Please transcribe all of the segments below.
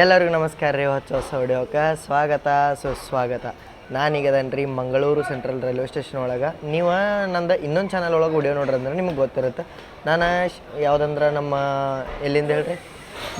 ಎಲ್ಲರಿಗೂ ನಮಸ್ಕಾರ ರೀ, ಹೊಚ್ಚ ಹೊಸ ವಿಡಿಯೋಕ್ಕೆ ಸ್ವಾಗತ, ಸುಸ್ವಾಗತ. ನಾನೀಗದನ್ರಿ ಮಂಗಳೂರು ಸೆಂಟ್ರಲ್ ರೈಲ್ವೆ ಸ್ಟೇಷನ್ ಒಳಗೆ. ನೀವು ನಂದು ಇನ್ನೊಂದು ಚಾನಲ್ ಒಳಗೆ ವಿಡಿಯೋ ನೋಡ್ರಂದ್ರೆ ನಿಮ್ಗೆ ಗೊತ್ತಿರುತ್ತೆ. ನಾನು ಯಾವುದಂದ್ರೆ ನಮ್ಮ, ಎಲ್ಲಿಂದ ಹೇಳ್ರಿ?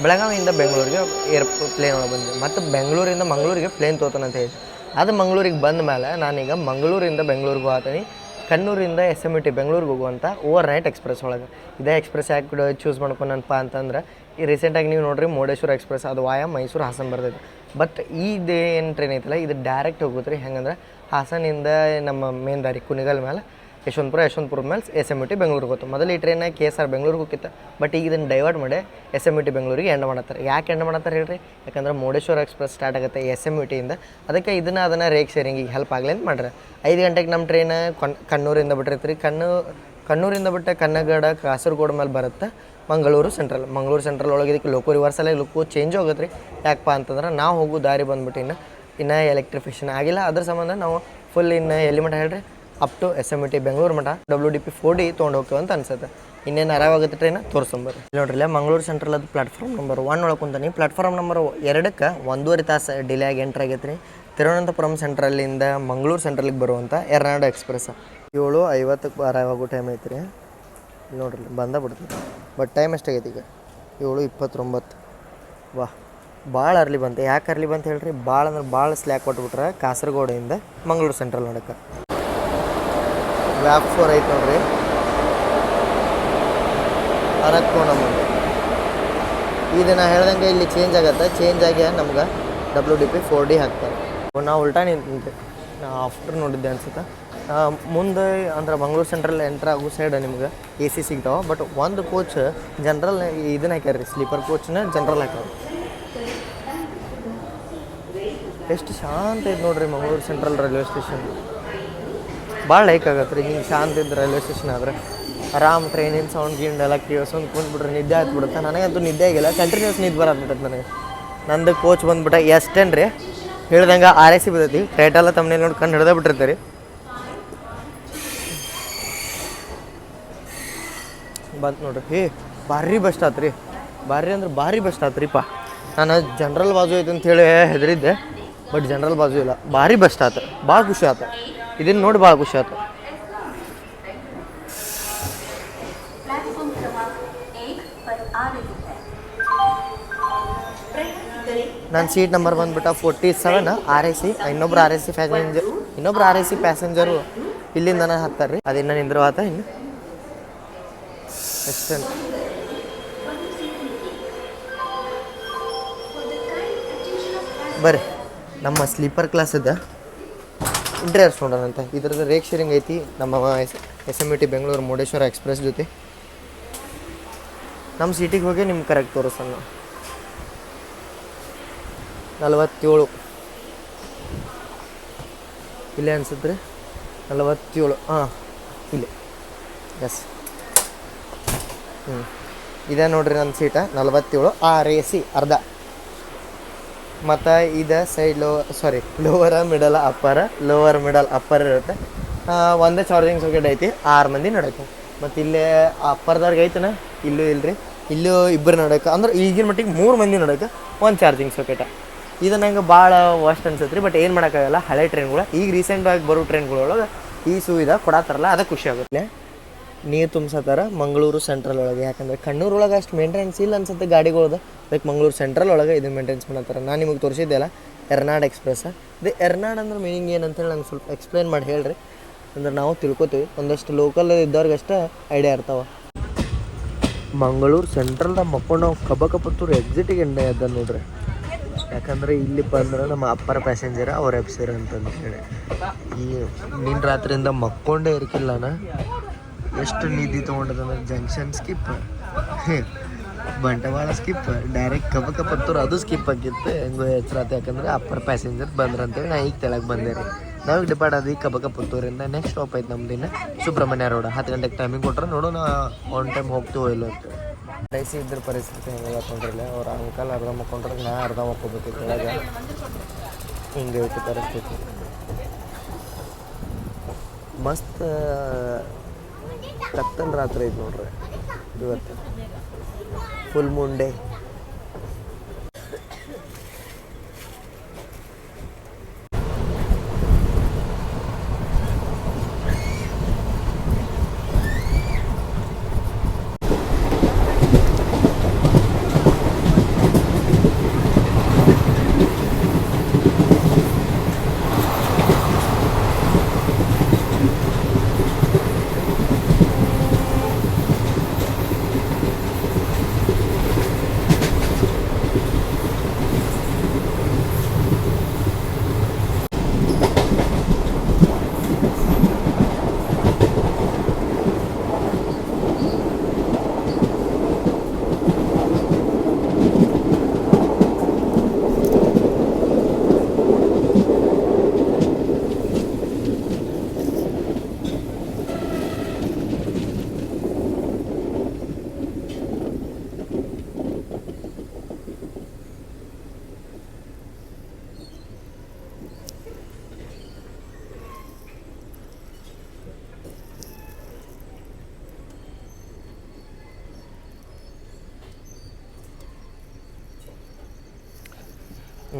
ಬೆಳಗಾವಿಯಿಂದ ಬೆಂಗಳೂರಿಗೆ ಏರ್ ಪ್ಲೇನ್ ಒಳಗೆ ಬಂದೆ. ಮತ್ತು ಬೆಂಗಳೂರಿಂದ ಮಂಗಳೂರಿಗೆ ಪ್ಲೇನ್ ತೋತಾನಂತ ಹೇಳಿ ಅದು ಮಂಗಳೂರಿಗೆ ಬಂದ ಮೇಲೆ ನಾನೀಗ ಮಂಗಳೂರಿಂದ ಬೆಂಗಳೂರಿಗೆ ಹೋಗ್ತೀನಿ. ಕಣ್ಣೂರಿಂದ ಎಸ್ ಎಂ ಟಿ ಬೆಂಗಳೂರಿಗೆ ಹೋಗುವಂಥ ಓವರ್ ನೈಟ್ ಎಕ್ಸ್ಪ್ರೆಸ್ ಒಳಗೆ. ಇದೇ ಎಕ್ಸ್ಪ್ರೆಸ್ ಯಾಕೆ ಚೂಸ್ ಮಾಡ್ಕೊಂಡನಪ್ಪ ಅಂತಂದ್ರೆ ಈ ರೀಸೆಂಟಾಗಿ ನೀವು ನೋಡ್ರಿ ಮುರುಡೇಶ್ವರ ಎಕ್ಸ್ಪ್ರೆಸ್ ಅದು ವಾಯ ಮೈಸೂರು ಹಾಸನ ಬರ್ತೈತೆ. ಬಟ್ ಇದು ಏನು ಟ್ರೈನ್ ಐತಲ್ಲ, ಇದು ಡೈರೆಕ್ಟ್ ಹೋಗುತ್ತೆ ರೀ ಹೆಂಗಂದ್ರೆ ಹಾಸನಿಂದ ನಮ್ಮ ಮೇನ್ ದಾರಿ ಕುಣಿಗಲ್ ಮೇಲೆ ಯಶವಂತಪುರ ಯಶವಂತಪುರ ಮೇಲೆ ಎಸ್ ಎಂ ಟಿ ಬೆಂಗಳೂರಿಗೆ ಹೋಗ್ತು ಮೊದಲು ಈ ಟ್ರೈನ್ ಕೆ ಎಸ್ ಆರ್ ಬೆಂಗಳೂರಿಗೆ ಹೋಗಿತ್ತು. ಬಟ್ ಈಗ ಇದನ್ನು ಡೈವರ್ಟ್ ಮಾಡಿ ಎಸ್ ಎಂ ಟಿ ಬೆಂಗಳೂರಿಗೆ ಎಂಡ್ ಮಾಡತ್ತಾರೆ ಯಾಕೆ ಎಂಡ್ ಮಾಡತ್ತಾರೆ ಹೇಳ್ರಿ? ಯಾಕಂದ್ರೆ ಮುರುಡೇಶ್ವರ ಎಕ್ಸ್ಪ್ರೆಸ್ ಸ್ಟಾರ್ಟ್ ಆಗುತ್ತೆ ಎಸ್ ಎಂ ಟಿಯಿಂದ ಅದಕ್ಕೆ ಇದನ್ನು ಅದನ್ನು ರೇಕ್ ಶೇರಿಂಗಿಗೆ ಹೆಲ್ಪ್ ಆಗಲಿ ಅಂತ ಮಾಡ್ರೆ. ಐದು ಗಂಟೆಗೆ ನಮ್ಮ ಟ್ರೈನ್ ಕಣ್ ಕಣ್ಣೂರಿಂದ ಬಿಟ್ಟಿರ್ತೀರಿ ಕಣ್ಣು ಕಣ್ಣೂರಿಂದ ಬಿಟ್ಟ ಕನ್ನಗಡ, ಕಾಸರಗೋಡು ಮೇಲೆ ಬರುತ್ತೆ. ಮಂಗಳೂರು ಸೆಂಟ್ರಲ್. ಮಂಗಳೂರು ಸೆಂಟ್ರಲ್ ಒಳಗೆ ಇದಕ್ಕೆ ಲೋಕೋ ಅಲ್ಲಿ ಲೋಕೋ ಚೇಂಜ್ ಆಗುತ್ತೆ ರೀ. ಯಾಕಪ್ಪ ಅಂತಂದ್ರೆ ನಾವು ಹೋಗೋ ದಾರಿ ಬಂದ್ಬಿಟ್ಟು ಇನ್ನು ಇನ್ನು ಎಲೆಕ್ಟ್ರಿಫಿಕೇಷನ್ ಆಗಿಲ್ಲ. ಅದ್ರ ಸಂಬಂಧ ನಾವು ಫುಲ್ ಇನ್ನು ಎಲ್ಲಿ ಮಠ ಹೇಳ್ರಿ? Up to S M T Bengaluru Math. W D P four D ತೊಗೊಂಡು ಹೋಗ್ತೇವೆ ಅಂತ ಅನ್ಸುತ್ತೆ. ಇನ್ನೇನು ಆರಾಮಾಗುತ್ತೆ ಟ್ರೈನ್ ತೋರಿಸ್ಕೊಂಬರ್ರಿ ನೋಡ್ರಿ ಮಂಗಳೂರು ಸೆಂಟ್ರಲ್ ಅದು ಪ್ಲಾಟ್ಫಾರ್ಮ್ ನಂಬರ್ ಒನ್ ಒಳಗೆ ಕುಂತಾನೆ ಪ್ಲಾಟ್ಫಾರ್ಮ್ ನಂಬರ್ ಎರಡಕ್ಕೆ ಒಂದೂವರೆ ತಾಸು ಡಿಲೇ ಆಗಿ ಎಂಟ್ರ್ ಆಗೈತೆ ರೀ. ತಿರುವನಂತಪುರಂ ಸೆಂಟ್ರಲ್ಲಿಂದ ಮಂಗಳೂರು ಸೆಂಟ್ರಲ್ಗೆ ಬರುವಂಥ ಎರ್ನಾಡು ಎಕ್ಸ್ಪ್ರೆಸ್ ಏಳು ಐವತ್ತಕ್ಕೆ ಆರಾಗೋ ಟೈಮ್ ಐತೆ ರೀ. ನೋಡ್ರಿ ಬಂದ ಬಿಡ್ತದೆ. ಬಟ್ ಟೈಮ್ ಎಷ್ಟಾಗೈತೆ ಈಗ? ಏಳು, ಇಪ್ಪತ್ತೊಂಬತ್ತು. ವಾಹ್, ಭಾಳ ಅರ್ಲಿ ಬಂತು. ಯಾಕೆ ಅರ್ಲಿ ಬಂತ ಹೇಳ್ರಿ? ಭಾಳ ಅಂದ್ರೆ ಭಾಳ ಸ್ಲ್ಯಾಕ್ ಕೊಟ್ಬಿಟ್ರೆ ಕಾಸರಗೋಡಿಂದ ಮಂಗಳೂರು ಸೆಂಟ್ರಲ್ ನೋಡಕ್ಕೆ. ವ್ಯಾಪ್ ಫೋರ್ ಐತೆ ನೋಡ್ರಿ. ಅರಕ್ಕೋಣಮ್ ಇದು ನಾ ಹೇಳ್ದಂಗೆ ಇಲ್ಲಿ ಚೇಂಜ್ ಆಗತ್ತೆ. ಚೇಂಜ್ ಆಗಿ ನಮ್ಗೆ? W D P four D ಹಾಕ್ತಾರೆ. ನಾವು ಉಲ್ಟಾ ನಿಂತಿದ್ದೆ ನಾ ಆಫ್ಟರ್ ನೋಡಿದ್ದೆ ಅನ್ಸುತ್ತೆ? ಮುಂದೆ ಅಂದ್ರೆ ಮಂಗ್ಳೂರು ಸೆಂಟ್ರಲ್ ಎಂಟ್ರ್ ಆಗೋ ಸೈಡ್ ನಿಮ್ಗೆ? ಎ ಸಿ ಸಿಗ್ತಾವೆ ಬಟ್ ಒಂದು ಕೋಚ್ ಜನ್ರಲ್ ಇದನ್ನ ಹಾಕ್ಯಾರ ರೀ ಸ್ಲೀಪರ್ ಕೋಚ್ನ ಜನ್ರಲ್ ಹಾಕ್ಯಾರ. ಎಷ್ಟು ಶಾಂತ ಐತೆ ನೋಡ್ರಿ ಮಂಗಳೂರು ಸೆಂಟ್ರಲ್ ರೈಲ್ವೆ ಸ್ಟೇಷನ್ ಭಾಳ ಲೈಕ್ ಆಗತ್ತೆ ರೀ ಹಿಂಗೆ ಶಾಂತ ಇದ್ದ ರೈಲ್ವೆ ಸ್ಟೇಷನ್ ಆದ್ರೆ. ಆರಾಮ್ ಟ್ರೈನಿನ ಸೌಂಡ್ ಗೀಂಡ್ ಎಲ್ಲ ಕೇಳ್ಸೊಂದು ಕುಂತ್ಬಿಟ್ರೆ ನಿದ್ದೆ ಆಯ್ತು ನನಗಂತೂ ನಿದ್ದೆ ಆಗಿಲ್ಲ ಕಂಟಿನ್ಯೂಸ್ ನಿದ್ದೆ ಬರತ್ಬಿಟ್ಟೈತೆ ನನಗೆ. ನಂದು ಕೋಚ್ ಬಂದ್ಬಿಟ್ಟ ಎಷ್ಟೇನು ರೀ. ಹೇಳ್ದಂಗೆ ಆರ್ ಎಸ್ ಸಿ ಬಿದ್ದೈತಿ ಟೈಟಲ್ಲ ತಮ್ಮನೇಲಿ ನೋಡಿ ಕಂಡು ಹಿಡ್ದ ಬಿಟ್ಟಿರ್ತಾರೆ. ಬಂತು ನೋಡ್ರಿ. ಹೇ ಭಾರಿ ಬೆಸ್ಟ್ ಆತು ರೀ ಭಾರಿ ಅಂದ್ರೆ ಭಾರಿ ಬೆಸ್ಟ್ ಆತು ಪಾ ನಾನು ಜನ್ರಲ್ ಬಾಜು ಐತೆ ಅಂತೇಳಿ ಹೆದರಿದ್ದೆ ಬಟ್ ಜನ್ರಲ್ ಬಾಜು ಇಲ್ಲ. ಭಾರಿ ಬೆಸ್ಟ್ ಆತು. ಭಾಳ ಖುಷಿ ಆತು. ಇದನ್ನು ನೋಡಿ ಭಾಳ ಖುಷಿ ಆತು. ನನ್ನ ಸೀಟ್ ನಂಬರ್ ಬಂದ್ಬಿಟ್ಟು forty seven R A C ಇನ್ನೊಬ್ರು ಆರ್ ಎ ಸಿ ಪ್ಯಾಸೆಂಜರ್ ಇನ್ನೊಬ್ರು ಆರ್ ಎ ಸಿ ಪ್ಯಾಸೆಂಜರು ಇಲ್ಲಿಂದನೇ ಹತ್ತಾರೆ ರೀ ಅದು ಇನ್ನೂ ನಿಂದ್ರವಾತ ಇನ್ನು. ಎಷ್ಟು ಬರ್ರಿ. ನಮ್ಮ ಸ್ಲೀಪರ್ ಕ್ಲಾಸ್ ಇದೆ ಇಂಟ್ರೆಸ್ಟ್ ನೋಡೋಣಂತೆ ಇದ್ರದ್ದು ರೇಕ್ ಶೇರಿಂಗ್ ಐತಿ. ನಮ್ಮ S M E T Bengaluru Murudeshwara express ಜೊತೆ. ನಮ್ಮ ಸೀಟಿಗೆ ಹೋಗಿ ನಿಮ್ಗೆ ಕರೆಕ್ಟ್ ತೋರಿಸೋಣ ನಲವತ್ತೇಳು. ಇಲ್ಲೇ ಅನಿಸಿದ್ರೆ ನಲವತ್ತೇಳು. ಹಾಂ ಇಲ್ಲಿ. ಎಸ್ ಹ್ಞೂ ಇದೆ ನೋಡ್ರಿ ನನ್ನ ಸೀಟ ನಲವತ್ತೇಳು. ಆರ್ ಎ ಸಿ ಅರ್ಧ. ಮತ್ತು ಇದು side low sorry lower middle upper lower middle upper ಇರುತ್ತೆ. ಆ, ಒಂದೇ ಚಾರ್ಜಿಂಗ್ ಸೊಕೆಟ್ ಐತಿ. ಆರು ಮಂದಿ ನಡಕ್ಕೆ ಮತ್ತು ಇಲ್ಲೇ ಅಪ್ಪರ್ದವ್ರಿಗೆ ಐತನ? ಇಲ್ಲೂ ಇಲ್ಲರಿ ಇಲ್ಲೂ ಇಬ್ಬರು ನಡಕ್ಕೆ ಅಂದ್ರೆ ಈಗಿನ ಮಟ್ಟಿಗೆ ಮೂರು ಮಂದಿ ನಡಕ್ಕೆ ಒಂದು ಚಾರ್ಜಿಂಗ್ ಸಾಕೆಟ ಇದು ನಂಗೆ ಭಾಳ ವಸ್ಟ್ ಅನ್ಸುತ್ತೆ ರೀ ಬಟ್ ಏನು ಮಾಡೋಕ್ಕಾಗಲ್ಲ ಹಳೆ ಟ್ರೈನ್ಗಳು ಈಗ ರೀಸೆಂಟಾಗಿ ಬರೋ ಟ್ರೈನ್ಗಳೊಳಗೆ ಈ ಸುವಿಧಾ ಕೊಡತ್ತಾರಲ್ಲ ಅದಕ್ಕೆ ಖುಷಿ ಆಗುತ್ತೆ. ನೀರು ತುಂಬಿಸತ್ತಾರ ಮಂಗಳೂರು ಸೆಂಟ್ರಲ್ ಒಳಗೆ. ಯಾಕಂದ್ರೆ ಕಣ್ಣೂರು ಒಳಗೆ ಅಷ್ಟು ಮೇಂಟೆನೆನ್ಸ್ ಇಲ್ಲ ಅನ್ಸುತ್ತೆ ಗಾಡಿಗಳದು. ಲೈಕ್ ಮಂಗಳೂರು ಸೆಂಟ್ರಲ್ ಒಳಗೆ ಇದನ್ನ ಮೇಂಟೆನ್ಸ್ ಮಾಡತ್ತಾರ. ನಾನು ನಿಮಗೆ ತೋರಿಸಿದ್ದೆಲ್ಲ ಎರ್ನಾಡ್ ಎಕ್ಸ್ಪ್ರೆಸ್ ಇದು ಎರ್ನಾಡ್ ಅಂದ್ರೆ ಮೀನಿಂಗ್ ಏನಂತೇಳಿ ನಂಗೆ ಸ್ವಲ್ಪ ಎಕ್ಸ್ಪ್ಲೇನ್ ಮಾಡಿ ಹೇಳ್ರಿ. ಅಂದ್ರೆ ನಾವು ತಿಳ್ಕೊತೀವಿ ಒಂದಷ್ಟು ಲೋಕಲ್ ಇದ್ದವ್ರಿಗೆ ಅಷ್ಟೇ ಐಡಿಯಾ ಇರ್ತಾವ. ಮಂಗಳೂರು ಸೆಂಟ್ರಲ್ದಾಗ ಮಕ್ಕೊಂಡು ನಾವು ಕಬ್ಬ ಕಬ್ಬತ್ತೂರು ಎಕ್ಸಿಟಿಗೆ ಎಣ್ಣೆ ಇದ್ದ ನೋಡ್ರಿ. ಯಾಕಂದ್ರೆ ಇಲ್ಲಿ ಬಂದ್ರೆ ನಮ್ಮ ಅಪ್ಪರ ಪ್ಯಾಸೆಂಜರ್ ಅವ್ರ ಎಬ್ಸಿರ ಅಂತಂದು ಹೇಳಿ. ಈ ನಿನ್ನ ರಾತ್ರಿಯಿಂದ ಮಕ್ಕೊಂಡೇ ಇರ್ಕಿಲ್ಲ ನಾ ಎಷ್ಟು ನಿಧಿ ತೊಗೊಂಡದಂದ್ರೆ junction skip Bantwal skip direct Kabaka Puttur ಅದು ಸ್ಕಿಪ್ ಆಗಿತ್ತು. ಹೆಂಗೋ ಆತು ಯಾಕಂದ್ರೆ ಅಪ್ಪರ್ ಪ್ಯಾಸೆಂಜರ್ ಬಂದ್ರ ಅಂತೇಳಿ ನಾ ಈಗ ತೆಳಗೆ ಬಂದೆ ರೀ. ನಾವು ಡಿಪಾರ್ಟ್ ಅದು ಈಗ ಕಬ್ಬ ಕಪ್ಪತ್ತೂರಿಂದ ನೆಕ್ಸ್ಟ್ ಸ್ಟಾಪ್ ಆಯ್ತು ನಮ್ದಿನ ಸುಬ್ರಹ್ಮಣ್ಯ ರೋಡ್ ಹತ್ತು ಗಂಟೆಗೆ ಟೈಮಿಂಗ್ ಕೊಟ್ರೆ ನೋಡೋಣ ಒನ್ ಟೈಮ್ ಹೋಗ್ತೀವೋ ಇಲ್ಲ ಅಂತ. ಪರಿಸ್ಥಿತಿ ಇದ್ರ ಪರಿಸ್ಥಿತಿ ಹೆಂಗೆ ಅಂತಂದ್ರೆ ಅವ್ರ ಅಂಕಲ್ ಅರ್ಧ ಮಕ್ಕೊಂಡ್ರೆ ನಾ ಅರ್ಧ ಮಕ್ಕೋಬೇಕು ಕೆಳಗೆ ಹಿಂಗೆ ಐತಿ ಪರಿಸ್ಥಿತಿ. ಮಸ್ತ್ ಕತ್ತಲ್ ರಾತ್ರಿ ಐತೆ ನೋಡ್ರಿ. ಇವತ್ತು. ಫುಲ್ ಮೂನ್ ಡೇ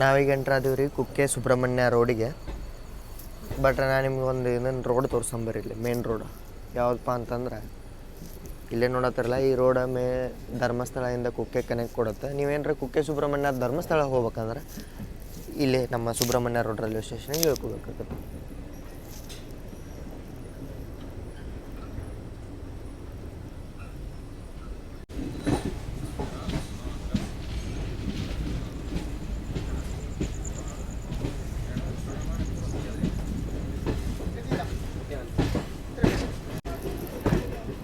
ನಾವೀಗ ಎಂಟ್ರ್ ಅದೀವಿ ರೀ ಕುಕ್ಕೆ ಸುಬ್ರಹ್ಮಣ್ಯ ರೋಡಿಗೆ. ಬಟ್ ನಾನು ನಿಮ್ಗೆ ಒಂದು ಇನ್ನೊಂದು ರೋಡ್ ತೋರ್ಸಂಬರಿ ಇಲ್ಲಿ ಮೇನ್ ರೋಡ್ ಯಾವುದಪ್ಪ ಅಂತಂದ್ರೆ, ಇಲ್ಲೇ ನೋಡತ್ತಿರಲ್ಲ, ಈ ರೋಡ ಮೇ ಧರ್ಮಸ್ಥಳದಿಂದ ಕುಕ್ಕೆ ಕನೆಕ್ಟ್ ಕೊಡುತ್ತೆ. ನೀವೇನ್ರ ಕುಕ್ಕೆ ಸುಬ್ರಹ್ಮಣ್ಯ ಧರ್ಮಸ್ಥಳ ಹೋಗ್ಬೇಕಂದ್ರೆ, ಇಲ್ಲೇ ನಮ್ಮ ಸುಬ್ರಹ್ಮಣ್ಯ ರೋಡ್ ರೈಲ್ವೆ ಸ್ಟೇಷನಿಗೆ ಇಳ್ಕೋಬೇಕಾಗತ್ತೆ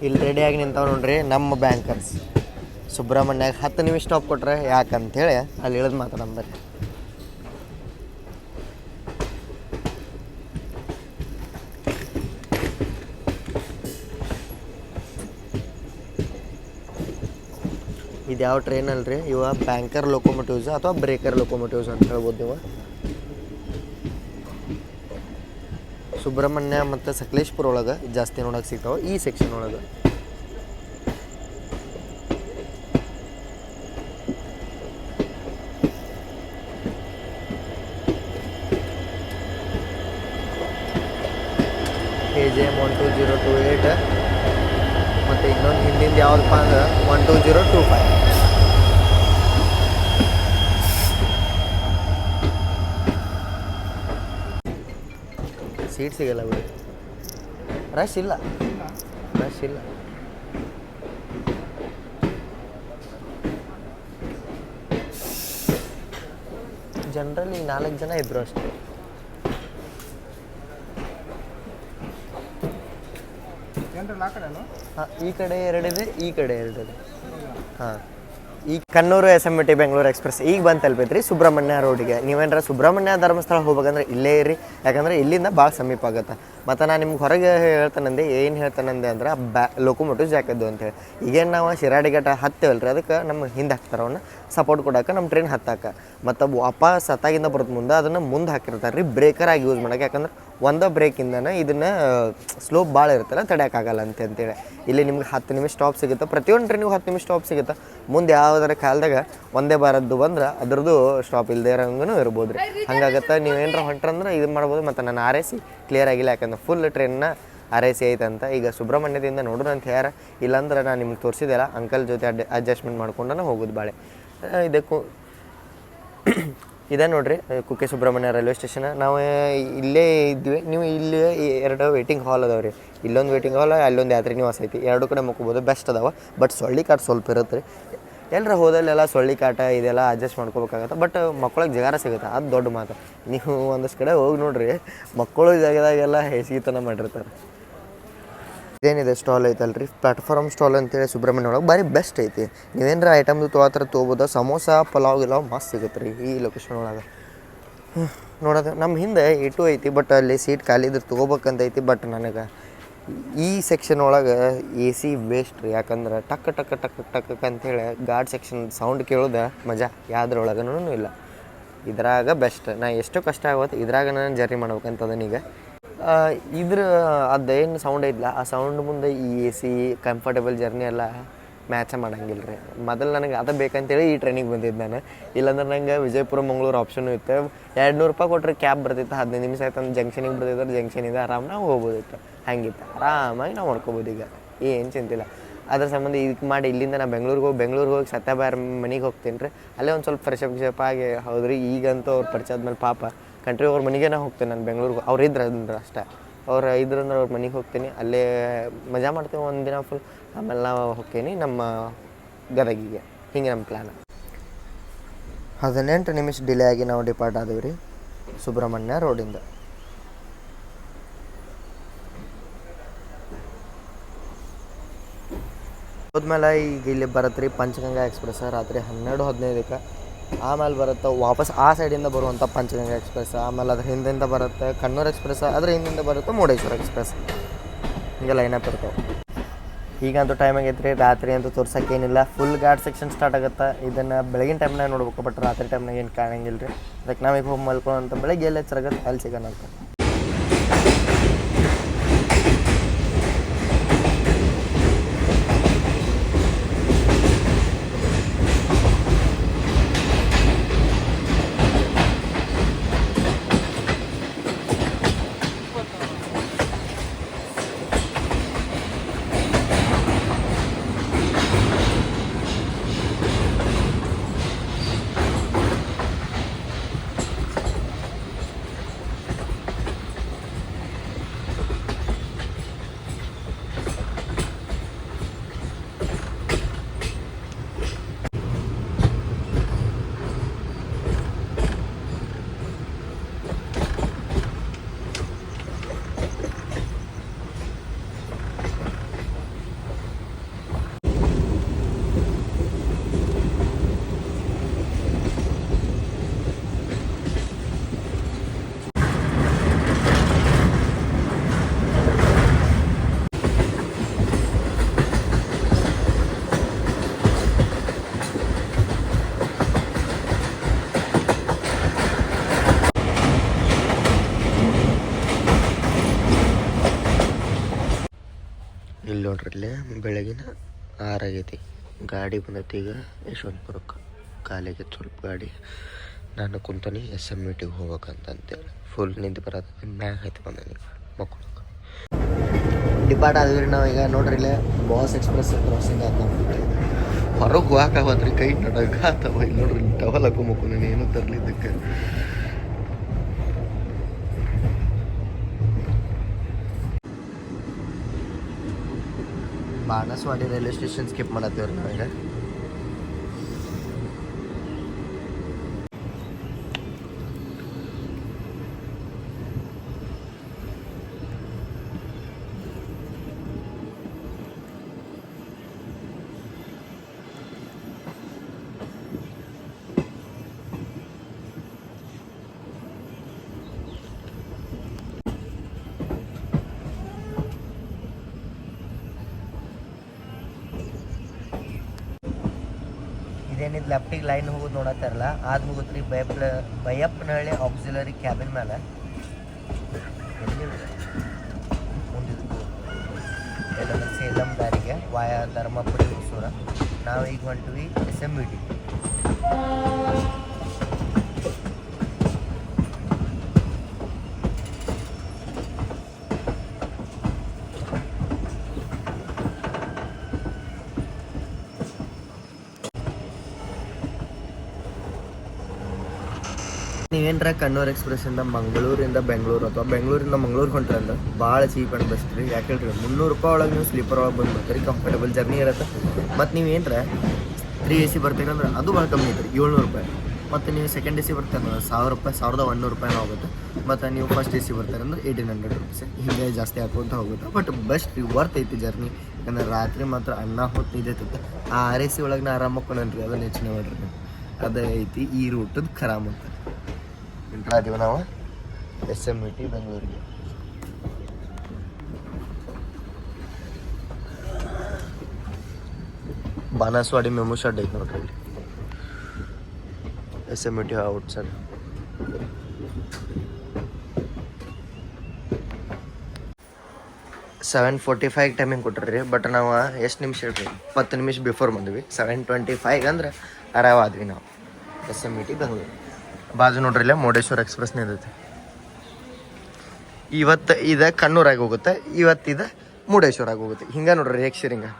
ಇಲ್ಲಿ ರೆಡಿಯಾಗಿ ನಿಂತಾವ ನೋಡ್ರಿ ನಮ್ಮ ಬ್ಯಾಂಕರ್ಸ್ ಸುಬ್ರಹ್ಮಣ್ಯಾಗ ಹತ್ತು ನಿಮಿಷ ಸ್ಟಾಪ್ ಕೊಟ್ರೆ ಯಾಕಂತೇಳಿ ಅಲ್ಲಿ ಇಳಿದು ಮಾತಾಡಂಬರಿ ಇದು ಯಾವ ಟ್ರೈನ್ ಅಲ್ರಿ? ಇವ ಬ್ಯಾಂಕರ್ ಲೊಕೊಮೋಟಿವ್ಸ್ ಅಥವಾ ಬ್ರೇಕರ್ ಲೊಕೊಮೋಟಿವ್ಸ್ ಅಂತ ಹೇಳ್ಬೋದು ನೀವು. ಸುಬ್ರಹ್ಮಣ್ಯ ಮತ್ತು ಸಕಲೇಶ್ಪುರ ಒಳಗೆ ಜಾಸ್ತಿ ನೋಡಕ್ಕೆ ಸಿಗ್ತಾವೆ ಈ ಸೆಕ್ಷನ್ ಒಳಗೆ K G M one two zero two eight ಮತ್ತು ಇನ್ನೊಂದು ಹಿಂದಿಂದ ಯಾವುದಪ್ಪ ಅಂದ್ರೆ one two zero two five seat ಸಿಗಲ್ಲ ಬಿಡಿ. ರಶ್ ಇಲ್ಲ. ರಶ್ ಇಲ್ಲ. ಜನರಲಿ ನಾಲ್ಕು ಜನ ಇದ್ರು ಅಷ್ಟೇ. ಈ ಕಡೆ ಎರಡಿದೆ, ಈ ಕಡೆ ಎರಡಿದೆ. ಹಾಂ. ಈ Kannur S M T Bengaluru express ಈಗ ಬಂದು ತಲುಪೈತ್ರಿ ಸುಬ್ರಹ್ಮಣ್ಯ ರೋಡಿಗೆ. ನೀವೇನಾರ ಸುಬ್ರಹ್ಮಣ್ಯ ಧರ್ಮಸ್ಥಳ ಹೋಗ್ಬೇಕಂದ್ರೆ ಇಲ್ಲೇ ಇರಿ. ಯಾಕಂದ್ರೆ ಇಲ್ಲಿಂದ ಭಾಳ ಸಮೀಪ ಆಗುತ್ತೆ. ಮತ್ತು ನಾನು ನಿಮ್ಗೆ ಹೊರಗೆ ಹೇಳ್ತಾನಂದೆ, ಏನು ಹೇಳ್ತಾನಂದೆ ಅಂದ್ರೆ ಬ್ಯಾ ಲೋಕೋಮೋಟಿವ್ ಜಾಕದ್ದು ಅಂತೇಳಿ ಈಗೇನು ನಾವು ಶಿರಾಡಿಘಾಟ ಹತ್ತೇವಲ್ರಿ, ಅದಕ್ಕೆ ನಮ್ಮ ಹಿಂದೆ ಹಾಕ್ತಾರೆ ಅವನ್ನ ಸಪೋರ್ಟ್ ಕೊಡೋಕೆ ನಮ್ಮ ಟ್ರೈನ್ ಹತ್ತಾಕ. ಮತ್ತು ವಾಪಸ್ ಸತ್ತಾಗಿಂದ ಬರೋದು ಮುಂದೆ ಅದನ್ನು ಮುಂದೆ ಹಾಕಿರ್ತಾರೆ ರೀ ಬ್ರೇಕರ್ ಆಗಿ ಯೂಸ್ ಮಾಡೋಕೆ. ಯಾಕಂದ್ರೆ ಒಂದೇ ಬ್ರೇಕಿಂದನೇ ಇದನ್ನು ಸ್ಲೋಪ್ ಭಾಳ ಇರುತ್ತಲ್ಲ ತಡೆಯೋಕ್ಕಾಗಲ್ಲ ಅಂತ ಅಂತೇಳಿ. ಇಲ್ಲಿ ನಿಮ್ಗೆ ಹತ್ತು ನಿಮಿಷ ಸ್ಟಾಪ್ ಸಿಗುತ್ತೆ? ಪ್ರತಿಯೊಂದು ಟ್ರೈನಿಗೂ ಹತ್ತು ನಿಮಿಷ ಸ್ಟಾಪ್ ಸಿಗುತ್ತೆ? ಮುಂದೆ ಯಾವುದರ ಕಾಲದಾಗ ಒಂದೇ ಬಾರದ್ದು ಬಂದ್ರೆ ಅದ್ರದ್ದು ಸ್ಟಾಪ್ ಇಲ್ಲದೆ ಇರೋಂಗೂ ಇರ್ಬೋದು ರೀ ಹಂಗಾಗತ್ತೆ ನೀವು ಏನಾರ ಹೊಂಟ್ರಂದ್ರೆ ಇದು ಮಾಡ್ಬೋದು ಮತ್ತು ನಾನು ಆರ್ ಕ್ಲಿಯರ್ ಆಗಿಲ್ಲ, ಯಾಕಂದ್ರೆ ಫುಲ್ ಟ್ರೈನ್ನ ಆರ್ ಎ ಸಿ ಐತಂತ. ಈಗ ಸುಬ್ರಹ್ಮಣ್ಯದಿಂದ ನೋಡೋಣ ಅಂತ ಯಾರ? ಇಲ್ಲಾಂದ್ರೆ ನಾನು ನಿಮ್ಗೆ ತೋರಿಸಿದೆಲ್ಲ ಅಂಕಲ್ ಜೊತೆ ಅಡ್ ಅಡ್ಜಸ್ಟ್ಮೆಂಟ್ ಮಾಡ್ಕೊಂಡು ಹೋಗೋದು ಭಾಳ ಇದಕ್ಕೂ ಇದೇ ನೋಡ್ರಿ ಕುಕ್ಕೆ ಸುಬ್ರಹ್ಮಣ್ಯ ರೈಲ್ವೆ ಸ್ಟೇಷನ್. ನಾವು ಇಲ್ಲೇ ಇದ್ವಿ. ನೀವು ಇಲ್ಲಿ ಎರಡು ವೇಟಿಂಗ್ ಹಾಲ್ ಅದಾವೆ ರೀ ಇಲ್ಲೊಂದು ವೇಟಿಂಗ್ ಹಾಲ್ ಅಲ್ಲೊಂದು ಯಾತ್ರಿ ನಿವಾಸ ಐತಿ. ಎರಡು ಕಡೆ ಮುಕ್ಕೋಬೋದು ಬೆಸ್ಟ್ ಅದಾವ. ಬಟ್ ಸೊಳ್ಳಿ ಕಾಟ ಸ್ವಲ್ಪ ಇರುತ್ತೆ ರೀ. ಎಲ್ಲರ ಹೋದಲ್ಲೆಲ್ಲ ಸೊಳ್ಳಿ ಕಾಟ ಇದೆಲ್ಲ ಅಡ್ಜಸ್ಟ್ ಮಾಡ್ಕೋಬೇಕಾಗತ್ತೆ. ಬಟ್ ಮಕ್ಕಳಿಗೆ ಜಗಾರ ಸಿಗುತ್ತೆ. ಅದು ದೊಡ್ಡ ಮಾತು. ನೀವು ಒಂದಷ್ಟು ಕಡೆ ಹೋಗಿ ನೋಡ್ರಿ. ಮಕ್ಕಳು ಜಾಗದಾಗೆಲ್ಲ ಹೆಸಿತನ ಮಾಡಿರ್ತಾರೆ. ಇದೇನಿದೆ ಸ್ಟಾಲ್ ಐತಲ್ರಿ? ಪ್ಲಾಟ್ಫಾರ್ಮ್ ಸ್ಟಾಲ್ ಅಂತೇಳಿ ಸುಬ್ರಹ್ಮಣ್ಯ ಒಳಗೆ ಭಾರಿ ಬೆಸ್ಟ್ ಐತಿ. ನೀವೇನಾರ ಐಟಮ್ದು ತೊಗೊಳ್ತಾರ ತೊಗೋಬೋದು? ಸಮೋಸ, ಪಲಾವ್ ಇಲ್ಲ ಮಸ್ತ್ ಸಿಗುತ್ತೆ ರೀ ಈ ಲೊಕೇಶನ್ ಒಳಗೆ. ನೋಡೋದು ನಮ್ಮ ಹಿಂದೆ ಏಟು ಐತಿ ಬಟ್ ಅಲ್ಲಿ ಸೀಟ್ ಖಾಲಿ ಇದ್ರೆ ತೊಗೋಬೇಕಂತ ಐತಿ ಬಟ್ ನನಗೆ ಈ ಸೆಕ್ಷನ್ ಒಳಗೆ ಎ ಸಿ ವೇಸ್ಟ್ ರೀ. ಯಾಕಂದ್ರೆ ಟಕ್ ಟಕ್ ಟಕ್ ಟಕ್ ಅಂತೇಳಿ ಗಾರ್ಡ್ ಸೆಕ್ಷನ್ ಸೌಂಡ್ ಕೇಳೋದ, ಮಜಾ. ಯಾವ್ದ್ರೊಳಗನೂ ಇಲ್ಲ. ಇದ್ರಾಗ ಬೆಸ್ಟ್ ನಾ ಎಷ್ಟು ಕಷ್ಟ ಆಗುತ್ತೆ ಇದ್ರಾಗ ನಾನು ಜರ್ನಿ ಮಾಡ್ಬೇಕಂತದನೀಗ ಇದ್ರ ಅದೇನು ಸೌಂಡ್ ಐತಿಲ್ಲ ಆ ಸೌಂಡ್ ಮುಂದೆ ಈ ಎ ಸಿ ಕಂಫರ್ಟೇಬಲ್ ಜರ್ನಿ ಎಲ್ಲ ಮ್ಯಾಚ ಮಾಡಂಗಿಲ್ಲ ರೀ ಮೊದಲು ನನಗೆ ಅದು ಬೇಕಂತೇಳಿ ಈ ಟ್ರೈನಿಗೆ ಬಂದಿದ್ದು ನಾನು. ಇಲ್ಲಾಂದ್ರೆ ನಂಗೆ ವಿಜಯಪುರ, ಮಂಗಳೂರು ಆಪ್ಷನ್ ಇತ್ತು. ಎರಡು ನೂರು ರೂಪಾಯಿ ಕೊಟ್ಟರೆ ಕ್ಯಾಬ್ ಬರ್ತಿತ್ತು. ಹದಿನೈದು ನಿಮಿಷ ಆಯ್ತು ಅಂದ್ರೆ ಜಂಕ್ಷನಿಗೆ ಬರ್ತಿದ್ರೆ. ಜಂಕ್ಷನಿಂದ ಆರಾಮ್ ನಾವು ಹೋಗ್ಬೋದಿತ್ತು. ಹಂಗಿತ್ತು. ಆರಾಮಾಗಿ ನಾವು ಮಾಡ್ಕೋಬೋದು ಈಗ. ಏನು ಚಿಂತಿಲ್ಲ ಅದ್ರ ಸಂಬಂಧ ಇದಕ್ಕೆ ಮಾಡಿ ಇಲ್ಲಿಂದ ನಾನು ಬೆಂಗ್ಳೂರಿಗೆ ಹೋಗಿ ಬೆಂಗ್ಳೂರಿಗೆ ಹೋಗಿ ಸತ್ಯಭಾರ ಮನೆಗೆ ಹೋಗ್ತೀನಿ ರೀ ಅಲ್ಲೇ ಒಂದು ಸ್ವಲ್ಪ ಫ್ರೆಶಪ್ ಗಿಶಪ್ ಆಗಿ, ಹೌದ್ರಿ, ಈಗಂತೂ ಅವ್ರು ಪರಿಚಯದ ಮೇಲೆ ಪಾಪ ಕಂಟ್ರಿ ಅವ್ರ ಮನೆಗೆ ನಾ ಹೋಗ್ತೇನೆ ನಾನು ಬೆಂಗ್ಳೂರಿಗೆ. ಅವ್ರು ಇದ್ರೆ ಅಂದ್ರೆ ಅಷ್ಟೇ. ಅವ್ರು ಇದ್ರಂದ್ರೆ ಅವ್ರ ಮನೆಗೆ ಹೋಗ್ತೀನಿ. ಅಲ್ಲೇ ಮಜಾ ಮಾಡ್ತೀವಿ ಒಂದು ದಿನ ಫುಲ್ ಆಮೇಲೆ ನಾವು ಹೋಗ್ತೀನಿ ನಮ್ಮ ಗದಗಿಗೆ. ಹಿಂಗೆ ನಮ್ಮ ಪ್ಲ್ಯಾನ್ ಹದಿನೆಂಟು ನಿಮಿಷ ಡಿಲೇ ಆಗಿ ನಾವು ಡಿಪಾರ್ಟ್ ಆದೀವಿ ರೀ ಸುಬ್ರಹ್ಮಣ್ಯ ರೋಡಿಂದ ಹೋದ್ಮೇಲೆ ಈಗ ಇಲ್ಲಿ ಬರತ್ತೆ ರೀ ಪಂಚಗಂಗಾ ಎಕ್ಸ್ಪ್ರೆಸ್ ರಾತ್ರಿ ಹನ್ನೆರಡು ಹದಿನೈದಕ್ಕೆ. ಆಮೇಲೆ ಬರುತ್ತೆ ವಾಪಸ್ ಆ ಸೈಡಿಂದ ಬರುವಂಥ ಪಂಚಗಂಗಾ ಎಕ್ಸ್ಪ್ರೆಸ್, ಆಮೇಲೆ ಅದ್ರ ಹಿಂದಿಂದ ಬರುತ್ತೆ ಕಣ್ಣೂರು ಎಕ್ಸ್ಪ್ರೆಸ್, ಅದ್ರ ಹಿಂದಿಂದ ಬರುತ್ತೆ ಮುರುಡೇಶ್ವರ ಎಕ್ಸ್ಪ್ರೆಸ್. ಹಿಂಗೆ ಲೈನಪ್ ಇರ್ತಾವೆ. ಈಗಂತೂ ಟೈಮ್ ಆಗೈತೆ ರೀ ರಾತ್ರಿ ಅಂತೂ ತೋರ್ಸೋಕ್ಕೇನಿಲ್ಲ. ಫುಲ್ ಗಾರ್ಡ್ ಸೆಕ್ಷನ್ ಸ್ಟಾರ್ಟ್ ಆಗುತ್ತೆ. ಇದನ್ನು ಬೆಳಗಿನ ಟೈಮ್ನಾಗ ನೋಡ್ಬೇಕು ಬಟ್ ರಾತ್ರಿ ಟೈಮ್ನಾಗ ಏನು ಕಾಣಂಗಿಲ್ಲ ರೀ ಅದಕ್ಕೆ ನಾವೀಗ ಹೋಗಿ ಮಲ್ಕೊಳ್ಳೋ ಬೆಳಗ್ಗೆ ಎಲ್ಲ ಎಚ್ಚರಾಗತ್ತೆ ಅಲ್ಲಿ ಸಿಗೋಣ ಅಂತ. ಇಲ್ಲಿ ಬೆಳಗಿನ ಆರಾಗೈತಿ ಗಾಡಿ ಬಂದೈತಿ ಈಗ ಯಶವಂತಪುರಕ್ಕೆ. ಕಾಲಿಗೆ ಸ್ವಲ್ಪ ಗಾಡಿ. ನಾನು ಕುಂತನಿ ಎಸ್ ಎಂ ಟಿಗೆ ಹೋಗ್ಬೇಕಂತಂತೇಳಿ ಫುಲ್ ನಿಂತು ಬರತ್ತೆ ಮ್ಯಾಗ ಐತಿ ಬಂದ ಮಕ್ಕಳು ಡಿಪಾರ್ಟ್ ಆದ್ವಿ ನಾವು ಈಗ ನೋಡ್ರಿ ಇಲ್ಲೇ ಬಾಸ್ ಎಕ್ಸ್ಪ್ರೆಸ್ ಕ್ರಾಸಿಂಗ್ ಆತ ಹೊರಗೆ ಹೋಗಕ್ಕಾಗತ್ರಿ ಕೈ ನಡಗ ಅಥವಾ ಇಲ್ಲಿ ನೋಡ್ರಿ ಟವಲ್ ಹಾಕೊಂಬೇಕು ನಾನು ಏನೂ ತರ್ಲಿದ್ದಕ್ಕೆ. ಬಾಣಸ್ವಾಡಿ ರೈಲ್ವೆ ಸ್ಟೇಷನ್ ಸ್ಕಿಪ್ ಮಾಡತ್ತೀವ್ರಿ ನಾವೀಗ. ಇದೇನಿದ್ ಲೆಫ್ಟಿಗೆ ಲೈನ್ ಹೋಗೋದು ನೋಡತ್ತಾರಲ್ಲ ಅದು ಮುಗಿದ್ರಿ ಬಯಪ್ ಬಯಪ್ಪನಹಳ್ಳಿ ಆಕ್ಸಿಲರಿ ಕ್ಯಾಬಿನ್ ಮೇಲೆ ಎಲ್ಲಿ ಎಲ್ಲಂದ್ರೆ ಸೇಲಂ ದಾರಿಗೆ ವಾಯ ಧರ್ಮಪುರಿ ಹೊಸೂರ ನಾವು ಈಗ ಹೊಂಟಿವಿ ಎಸ್ ಎಂ ಬಿ ಟಿ ನೀವೇನ್ರ ಕಣ್ಣೂರು ಎಕ್ಸ್ಪ್ರೆಸ್ಸಿಂದ ಮಂಗಳೂರಿಂದ ಬೆಂಗಳೂರು ಅಥವಾ ಬೆಂಗಳೂರಿಂದ ಮಂಗಳೂರು ಹೊಂಟ್ರೆ ಅಂದ್ರೆ ಭಾಳ ಚೀಪ್ ಆ್ಯಂಡ್ ಬೆಸ್ಟ್ ರೀ. ಯಾಕೆ ಹೇಳ್ರಿ? ಮುನ್ನೂರು ರೂಪಾಯಿ ಒಳಗೆ ನೀವು ಸ್ಲೀಪರ್ ಒಳಗೆ ಬಂದು ಬರ್ತೀರಿ ಕಂಫರ್ಟಬಲ್ ಜರ್ನಿ ಇರುತ್ತೆ. ಮತ್ತು ನೀವು ಏನರ ತ್ರೀ ಎ ಸಿ ಬರ್ತೀರಂದ್ರೆ ಅದು ಭಾಳ ಕಮ್ಮಿ ಐತ್ರಿ, ಏಳ್ನೂರು ರೂಪಾಯಿ. ಮತ್ತು ನೀವು ಸೆಕೆಂಡ್ ಎ ಸಿ ಬರ್ತೀರಂದ್ರೆ ಸಾವಿರ ರೂಪಾಯಿ, ಸಾವಿರದ ಒಂದೂರು ರೂಪಾಯಿ ಹೋಗುತ್ತೆ ಮತ್ತು ನೀವು ಫಸ್ಟ್ ಎ ಸಿ ಬರ್ತಾರೆ ಅಂದ್ರೆ ಏಯ್ಟೀನ್ ಹಂಡ್ರೆಡ್ ರುಪೀಸ್ ಹಿಂಗೆ ಜಾಸ್ತಿ ಹಾಕೋಂತ ಹೋಗುತ್ತೆ. ಬಟ್ ಬೆಸ್ಟ್ ರೀ ವರ್ತ್ ಐತಿ ಜರ್ನಿ ಯಾಕಂದ್ರೆ ರಾತ್ರಿ ಮಾತ್ರ ಅನ್ನ, ಹೊತ್ತು ನಿದ್ದೈತಿ ಆ ಆರ್ ಎ ಸಿ ಒಳಗೆ ನಾ ಆರಾಮ ಮಕ್ಕೊಂಡ್ರಿ ಅದನ್ನ ಹೆಚ್ಚಿನ ಮಾಡ್ರಿ ಅದೇ ಐತಿ ಈ ರೂಟದ ಖರಾಮ್ ಅಂತ. ಎಂಟ್ರ್ ಆದೀವಿ ನಾವು ಎಸ್ ಎಂ ಇ ಟಿ ಬೆಂಗಳೂರಿಗೆ ಬಾನಸವಾಡಿ ಮೆಮು ಶೆಡ್ ಐತೆ ನೋಡ್ರಿ ಇಲ್ಲಿ S M E T outside seven forty five timing ಕೊಟ್ರಿ ಬಟ್ ನಾವು ಎಷ್ಟು ನಿಮಿಷ ಇಟ್ರಿ ಇಪ್ಪತ್ತು ನಿಮಿಷ ಬಿಫೋರ್ ಬಂದ್ವಿ. ಸೆವೆನ್ ಟ್ವೆಂಟಿ ಫೈವ್ ಅಂದ್ರೆ ಅರಾವ್ ಆದ್ವಿ ನಾವು. S M E T Bengaluru ಬಾಜು ನೋಡ್ರಿ ಇಲ್ಲ ಮುರುಡೇಶ್ವರ ಎಕ್ಸ್ಪ್ರೆಸ್ ನಿಂತೈತಿ ಇವತ್ತು ಇದು ಕಣ್ಣೂರಾಗಿ ಹೋಗುತ್ತೆ, ಇವತ್ತು ಇದು ಮುರುಡೇಶ್ವರಾಗಿ ಹೋಗುತ್ತೆ. ಹಿಂಗೆ ನೋಡ್ರಿ ರೇಕ್ಷರ್ ಹಿಂಗೆ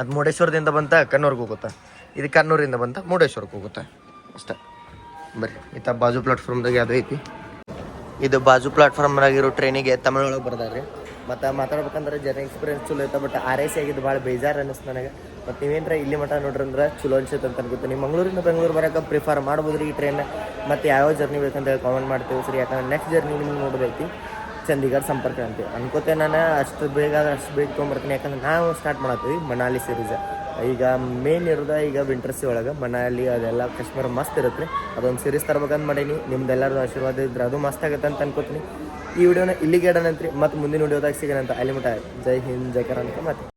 ಅದು ಮುರುಡೇಶ್ವರದಿಂದ ಬಂತ ಕಣ್ಣೂರಿಗೆ ಹೋಗುತ್ತೆ? ಇದು ಕಣ್ಣೂರಿಂದ ಬಂತ ಮುರುಡೇಶ್ವರಕ್ಕೆ ಹೋಗುತ್ತೆ? ಅಷ್ಟೇ. ಬರ್ರಿ, ಇತ್ತ ಬಾಜು ಪ್ಲಾಟ್ಫಾರ್ಮ್ದಾಗ ಅದು ಐತಿ. ಇದು ಬಾಜು ಪ್ಲಾಟ್ಫಾರ್ಮ್ನಾಗಿರೋ ಟ್ರೈನಿಗೆ ತಮಿಳೊಳಗೆ ಬರ್ದಾರ್ರಿ. ಮತ್ತು ಮಾತಾಡ್ಬೇಕಂದ್ರೆ ಜರ್ನಿ ಎಕ್ಸ್ಪೀರಿಯನ್ಸ್ ಚಲೋ ಐತೆ ಬಟ್ ಆರ್ ಐ ಸಿ ಆಗಿದ್ದು ಭಾಳ ಬೇಜಾರು ಅನ್ನಿಸ್ತು ನನಗೆ. ಮತ್ತು ನೀವೇನ್ರ ಇಲ್ಲಿ ಮಠ ನೋಡ್ರಿ ಅಂದ್ರೆ ಚಲೋ ಅನ್ಸುತ್ತೆ ಅಂತ ನೀವು ಮಂಗಳೂರಿಂದ ಬೆಂಗಳೂರು ಬರೋಕೆ ಪ್ರಿಫರ್ ಮಾಡ್ಬೋದು ರೀ ಈ ಟ್ರೈನ್ ಮತ್ತು ಯಾವ ಜರ್ನಿ ಬೇಕಂತ ಹೇಳಿ ಕಾಮೆಂಟ್ ಮಾಡ್ತೀವಿ ಸರಿ. ಯಾಕಂದ್ರೆ ನೆಕ್ಸ್ಟ್ ಜರ್ನಿ ನಿಮ್ಗೆ ನೋಡೋದೈತಿ ಚಂಡೀಗಢ ಸಂಪರ್ಕ ಅಂತ ಅನ್ಕೋತೆ ನಾನು ಅಷ್ಟು ಬೇಗ ಅಷ್ಟು ಬೇಗ ತೊಗೊಂಬರ್ತೀನಿ. ಯಾಕಂದ್ರೆ ನಾವು ಸ್ಟಾರ್ಟ್ ಮಾಡತ್ತೀವಿ ಮನಾಲಿ ಸೀರೀಸ್ ಈಗ ಮೇನ್ ಇರೋದ ಈಗ ವಿಂಟರ್ಸಿ ಒಳಗೆ. ಮನಾಲಿ ಅದೆಲ್ಲ ಕಾಶ್ಮೀರ ಮಸ್ತ್ ಇರುತ್ತೆ ಅದೊಂದು ಸೀರೀಸ್ ತರ್ಬೇಕಂತ ಮಾಡೀನಿ. ನಿಮ್ದೆಲ್ಲರದು ಆಶೀರ್ವಾದ ಇದ್ರೆ ಅದು ಮಸ್ತ್ ಆಗುತ್ತೆ ಅಂತ ಅನ್ಕೋತೀನಿ. ಈ ವಿಡಿಯೋನ ಇಲ್ಲಿಗೆ ಇಡೋಣಂತ್ರಿ. ಮತ್ತು ಮುಂದಿನ ವಿಡಿಯೋದಾಗ ಸಿಗೋಣಂತ. ಅಲ್ಲಿ ಮಟ. ಜೈ ಹಿಂದ್, ಜೈ ಕರ್ನಾಟಕ. ಮತ್ತೆ